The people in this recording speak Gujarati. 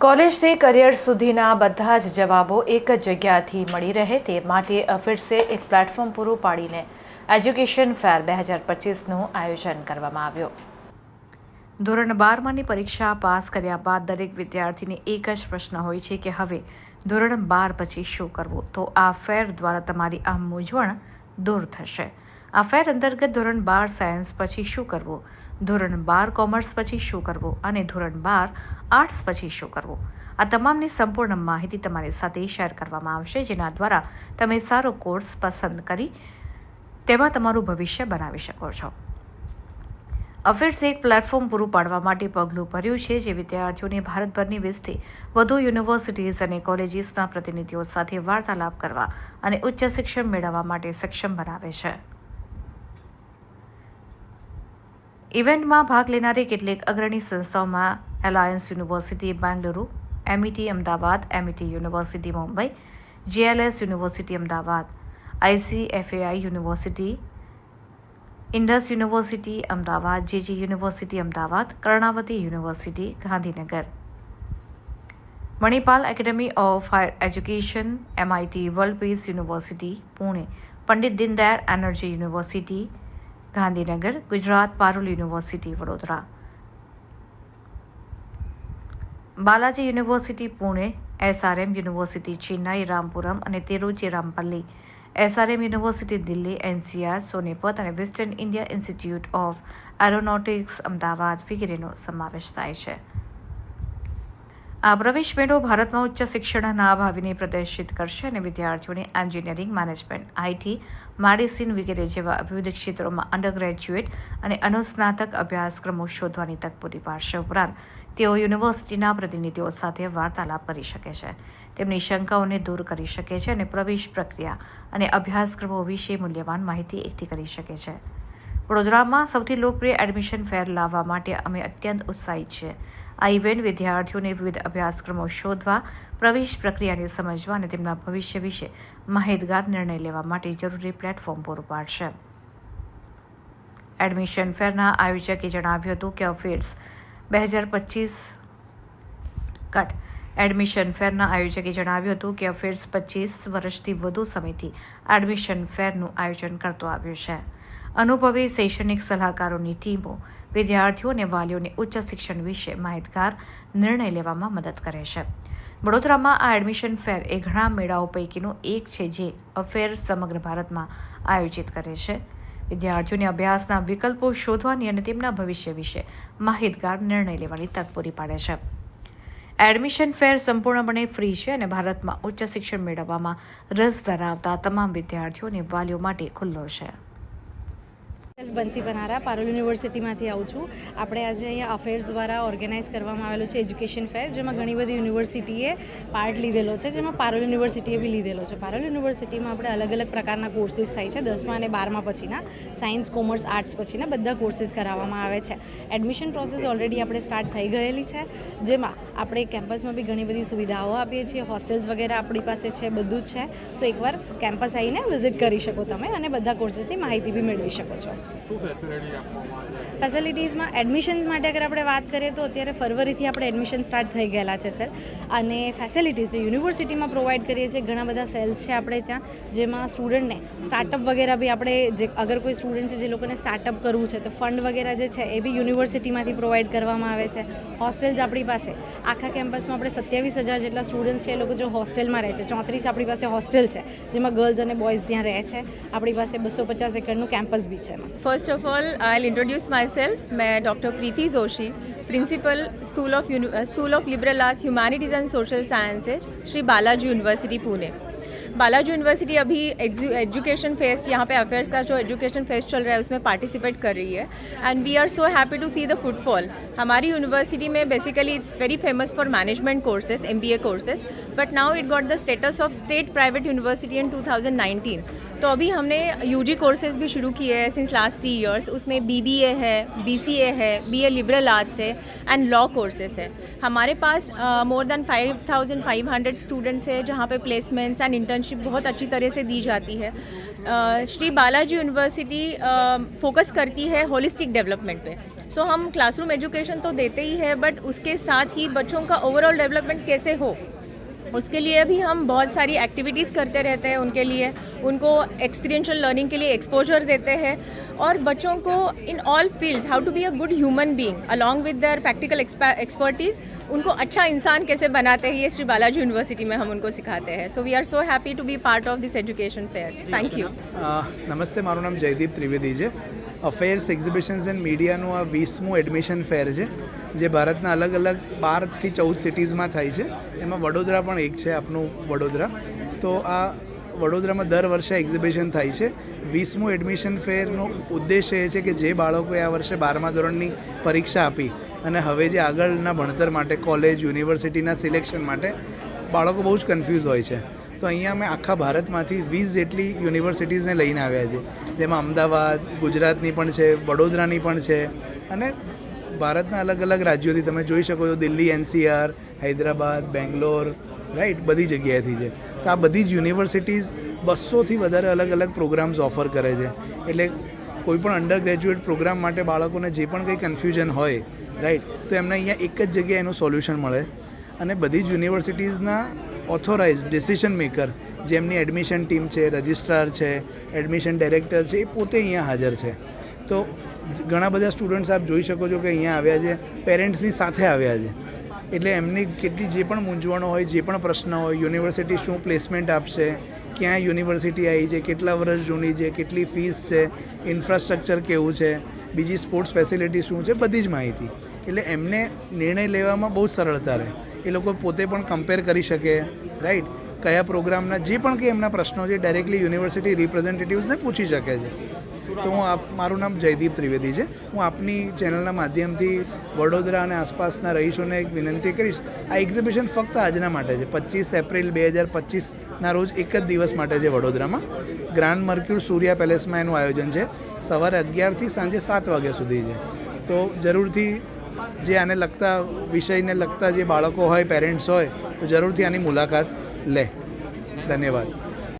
કોલેજથી કરિયર સુધીના બધા જ જવાબો એક જ જગ્યાથી મળી રહે તે માટે અફિડસે એક પ્લેટફોર્મ પૂરું પાડીને એજ્યુકેશન ફેર બે હજાર પચીસનું આયોજન કરવામાં આવ્યું. ધોરણ બારમાંની પરીક્ષા પાસ કર્યા બાદ દરેક વિદ્યાર્થીને એક જ પ્રશ્ન હોય છે કે હવે ધોરણ બાર પછી શું કરવું? તો આ ફેર દ્વારા તમારી આ મૂંઝવણ દૂર થશે. આ ફેર અંતર્ગત ધોરણ બાર સાયન્સ પછી શું કરવું? ધોરણ બાર કોમર્સ પછી શું કરવું અને ધોરણ બાર આર્ટ્સ પછી શું કરવું? આ તમામની સંપૂર્ણ માહિતી તમારી સાથે શેર કરવામાં આવશે, જેના દ્વારા તમે સારો કોર્સ પસંદ કરી તેમાં તમારું ભવિષ્ય બનાવી શકો છો. અફેર્સે એક પ્લેટફોર્મ પૂરું પાડવા માટે પગલું ભર્યું છે, જે વિદ્યાર્થીઓને ભારતભરની વીસથી વધુ યુનિવર્સિટીઝ અને કોલેજીસના પ્રતિનિધિઓ સાથે વાર્તાલાપ કરવા અને ઉચ્ચ શિક્ષણ મેળવવા માટે સક્ષમ બનાવે છે. ઇવેન્ટમાં ભાગ લેનારી કેટલીક અગ્રણી સંસ્થાઓમાં alliance university Bengaluru MET Ahmedabad MET university Mumbai GLS university Ahmedabad ICFAI university Indus university Ahmedabad JG university Ahmedabad, Karnavati university, Gandhinagar. Manipal academy of higher education MIT world peace university, Pune, Pandit Deendayal energy university Gandhinagar, Gujarat Parul university, Vadodara. Balaji university, Pune, SRM university, Chennai, Ramapuram અને Tiruchirappalli SRM university, Delhi, NCR, Sonepat અને western India institute of aeronautics, Ahmedabad વગેરેનો સમાવેશ થાય છે. આ પ્રવેશ મેળો ભારતમાં ઉચ્ચ શિક્ષણના ભાવિને પ્રદર્શિત કરશે અને વિદ્યાર્થીઓને એન્જિનિયરિંગ મેનેજમેન્ટ, આઈટી, મેડિસિન વગેરે જેવા વિવિધ ક્ષેત્રોમાં અંડર ગ્રેજ્યુએટ અને અનુસ્નાતક અભ્યાસક્રમો શોધવાની તક પૂરી પાડશે ઉપરાંત તેઓ યુનિવર્સિટીના પ્રતિનિધિઓ સાથે વાર્તાલાપ કરી શકે છે. તેમની શંકાઓને દૂર કરી શકે છે અને પ્રવેશ પ્રક્રિયા અને અભ્યાસક્રમો વિશે મૂલ્યવાન માહિતી એકઠી કરી શકે છે. વડોદરામાં સૌથી લોકપ્રિય એડમિશન ફેર લાવવા માટે અમે અત્યંત ઉત્સાહિત છીએ. આ ઇવેન્ટ વિદ્યાર્થીઓને વિવિધ અભ્યાસક્રમો શોધવા, પ્રવેશ પ્રક્રિયાને સમજવા અને તેમના ભવિષ્ય વિશે માહિતગાર નિર્ણય લેવા માટે જરૂરી પ્લેટફોર્મ પૂરું પાડશે. એડમિશન ફેરના આયોજકે જણાવ્યું હતું કે અફેર્સ બે હજાર પચીસ કટ. એડમિશન ફેરના આયોજકે જણાવ્યું હતું કે અફેર્સ પચીસ વર્ષથી વધુ સમયથી એડમિશન ફેરનું આયોજન કરતો આવ્યું છે. અનુભવી શૈક્ષણિક સલાહકારોની ટીમો વિદ્યાર્થીઓ અને વાલીઓને ઉચ્ચ શિક્ષણ વિશે માહિતગાર નિર્ણય લેવામાં મદદ કરે છે. વડોદરામાં આ એડમિશન ફેર એ ઘણા મેળાઓ પૈકીનો એક છે જે અફેર સમગ્ર ભારતમાં આયોજિત કરે છે. વિદ્યાર્થીઓને અભ્યાસના વિકલ્પો શોધવાની અને તેમના ભવિષ્ય વિશે માહિતગાર નિર્ણય લેવાની તક પૂરી પાડે છે. એડમિશન ફેર સંપૂર્ણપણે ફ્રી છે અને ભારતમાં ઉચ્ચ શિક્ષણ મેળવવામાં રસ ધરાવતા તમામ વિદ્યાર્થીઓ અને વાલીઓ માટે ખુલ્લો છે. બંસી બનારા પારોલ યુનિવર્સિટીમાંથી આવું છું. આપણે આજે અહીંયા અફેર્સ દ્વારા ઓર્ગેનાઇઝ કરવામાં આવેલું છે એજ્યુકેશન ફેર જેમાં ઘણી બધી યુનિવર્સિટીએ પાર્ટ લીધેલો છે, જેમાં પારોલ યુનિવર્સિટીએ બી લીધેલો છે. પારોલ યુનિવર્સિટીમાં આપણે અલગ અલગ પ્રકારના કોર્સીસ થાય છે, દસમા અને બારમા પછીના સાયન્સ કોમર્સ આર્ટ્સ પછીના બધા કોર્સીસ કરાવવામાં આવે છે. એડમિશન પ્રોસેસ ઓલરેડી આપણે સ્ટાર્ટ થઈ ગયેલી છે, જેમાં આપણે કેમ્પસમાં બી ઘણી બધી સુવિધાઓ આપીએ છીએ હોસ્ટેલ્સ વગેરે આપણી પાસે છે, બધું જ છે. સો એકવાર કેમ્પસ આવીને વિઝિટ કરી શકો તમે અને બધા કોર્સીસની માહિતી બી મેળવી શકો છો. ફેસિલિટીઝમાં એડમિશન્સ માટે અગર આપણે વાત કરીએ તો અત્યારે ફરવરીથી આપણે એડમિશન સ્ટાર્ટ થઈ ગયેલા છે સર અને ફેસિલિટીઝ યુનિવર્સિટીમાં પ્રોવાઈડ કરીએ છીએ, ઘણા બધા સેલ્સ છે આપણે ત્યાં, જેમાં સ્ટુડન્ટને સ્ટાર્ટઅપ વગેરે બી આપણે જે, અગર કોઈ સ્ટુડન્ટ છે જે લોકોને સ્ટાર્ટઅપ કરવું છે, તો ફંડ વગેરે જે છે એ બી યુનિવર્સિટીમાંથી પ્રોવાઈડ કરવામાં આવે છે. હોસ્ટેલ્સ આપણી પાસે, આખા કેમ્પસમાં આપણે સત્યાવીસ હજાર જેટલા સ્ટુડન્ટ્સ છે એ લોકો જો હોસ્ટેલમાં રહે છે. ચોત્રીસ આપણી પાસે હોસ્ટેલ છે, જેમાં ગર્લ્સ અને બોયઝ ત્યાં રહે છે. આપણી પાસે બસો પચાસ એકરનું કેમ્પસ બી છે એમાં. First of all, I'll introduce myself. मैं doctor Preeti Joshi principal school of school of liberal arts humanities and social sciences Shri Balaji university Pune Balaji university अभी एजुकेशन फेस्ट यहाँ पे अफेयर्स का जो एजुकेशन फेस्ट चल रहा है उसमें पार्टिसिपेट कर रही है and we are so happy to see the footfall हमारी यूनिवर्सिटी में basically it's very famous for management courses M B A courses but now it got the status of state private university in 2019 तो अभी हमने यूजी कोर्सेज भी शुरू किए हैं सिंस लास्ट थ्री इयर्स उसमें बीबीए है बीसीए है बीए लिबरल आर्ट्स है एंड लॉ कोर्सेज है। हमारे पास मोर देन 5500 स्टूडेंट्स है जहाँ पे प्लेसमेंट्स एंड इंटर्नशिप बहुत अच्छी तरह से दी जाती है। अ, Shri Balaji university focus uh, करती है होलिस्टिक डेवलपमेंट पे। सो so, हम क्लासरूम एजुकेशन तो देते ही है बट उसके साथ ही बच्चों का ओवरऑल डेवलपमेंट कैसे हो? उसके लिए भी हम बहुत सारी एक्टिविटीज़ करते रहते हैं उनके लिए उनको एक्सपीरियंशियल लर्निंग के लिए एक्सपोजर देते हैं और बच्चों को in all fields how to be a good human being along with their practical expertise उनको अच्छा इंसान कैसे बनाते हैं ये श्री बालाजी यूनिवर्सिटी में हम उनको सिखाते हैं so we are so happy to be part of this education fair thank you uh, નમસ્તે મારું નામ જયદીપ ત્રિવેદી છે અફેર્સ એક્ઝિબિશન્સ એન્ડ મીડિયાનું આ વીસમું એડમિશન ફેર છે જે ભારતના અલગ અલગ બારથી ચૌદ સિટીઝમાં થાય છે, એમાં વડોદરા પણ એક છે આપનું વડોદરા. તો આ વડોદરામાં દર વર્ષે એક્ઝિબિશન થાય છે. વીસમું એડમિશન ફેરનો ઉદ્દેશ્ય એ છે કે જે બાળકોએ આ વર્ષે બારમા ધોરણની પરીક્ષા આપી અને હવે જે આગળના ભણતર માટે કોલેજ યુનિવર્સિટીના સિલેક્શન માટે, બાળકો બહુ જ કન્ફ્યુઝ હોય છે. તો અહીંયા અમે આખા ભારતમાંથી વીસ જેટલી યુનિવર્સિટીઝને લઈને આવ્યા છે. જેમાં અમદાવાદ, ગુજરાતની પણ છે, વડોદરાની પણ છે અને ભારતના અલગ અલગ રાજ્યોથી તમે જોઈ શકો છો, દિલ્હી, એનસીઆર, હૈદરાબાદ, બેંગ્લોર રાઈટ બધી જગ્યાએથી છે. તો આ બધી જ યુનિવર્સિટીઝ બસોથી વધારે અલગ અલગ પ્રોગ્રામ્સ ઓફર કરે છે. એટલે કોઈ પણ અંડર ગ્રેજ્યુએટ પ્રોગ્રામ માટે બાળકોને જે પણ કંઈ કન્ફ્યુઝન હોય રાઈટ તો એમને અહીંયા એક જ જગ્યાએ એનું સોલ્યુશન મળે. અને બધી જ યુનિવર્સિટીઝના ઓથોરાઇઝ ડિસિશન મેકર જેમની એડમિશન ટીમ છે રજિસ્ટ્રાર છે એડમિશન ડાયરેક્ટર છે, એ પોતે અહીંયા હાજર છે. તો ઘણા બધા સ્ટુડન્ટ્સ આપ જોઈ શકો છો કે અહીંયા આવ્યા છે પેરેન્ટ્સની સાથે આવ્યા છે. એટલે એમની કેટલી જે પણ મૂંઝવણો હોય, જે પણ પ્રશ્ન હોય યુનિવર્સિટી શું પ્લેસમેન્ટ આપશે, ક્યાં યુનિવર્સિટી આવી છે, કેટલા વર્ષ જૂની છે, કેટલી ફીસ છે ઇન્ફ્રાસ્ટ્રક્ચર કેવું છે, બીજી સ્પોર્ટ્સ ફેસિલિટી શું છે, બધી જ માહિતી. એટલે એમને નિર્ણય લેવામાં બહુ જ સરળતા રહે. એ લોકો પોતે પણ કમ્પેર કરી શકે રાઈટ કયા પ્રોગ્રામના જે પણ કંઈ એમના પ્રશ્નો છે ડાયરેક્ટલી યુનિવર્સિટી રિપ્રેઝેન્ટેટિવ્સને પૂછી શકે છે. તો હું આપ, મારું નામ જયદીપ ત્રિવેદી છે. હું આપની ચેનલના માધ્યમથી વડોદરા અને આસપાસના રહીશોને એક વિનંતી કરીશ. આ એક્ઝિબિશન ફક્ત આજના માટે છે. પચીસ એપ્રિલ બે હજાર પચીસના રોજ એક જ દિવસ માટે છે વડોદરામાં. ગ્રાન્ડ મર્ક્યુર સૂર્યા પેલેસમાં એનું આયોજન છે. સવારે અગિયારથી સાંજે સાત વાગ્યા સુધી છે. તો જરૂરથી જે આને લગતા વિષયને લગતા જે બાળકો હોય પેરેન્ટ્સ હોય, તો જરૂરથી આની મુલાકાત લે. ધન્યવાદ.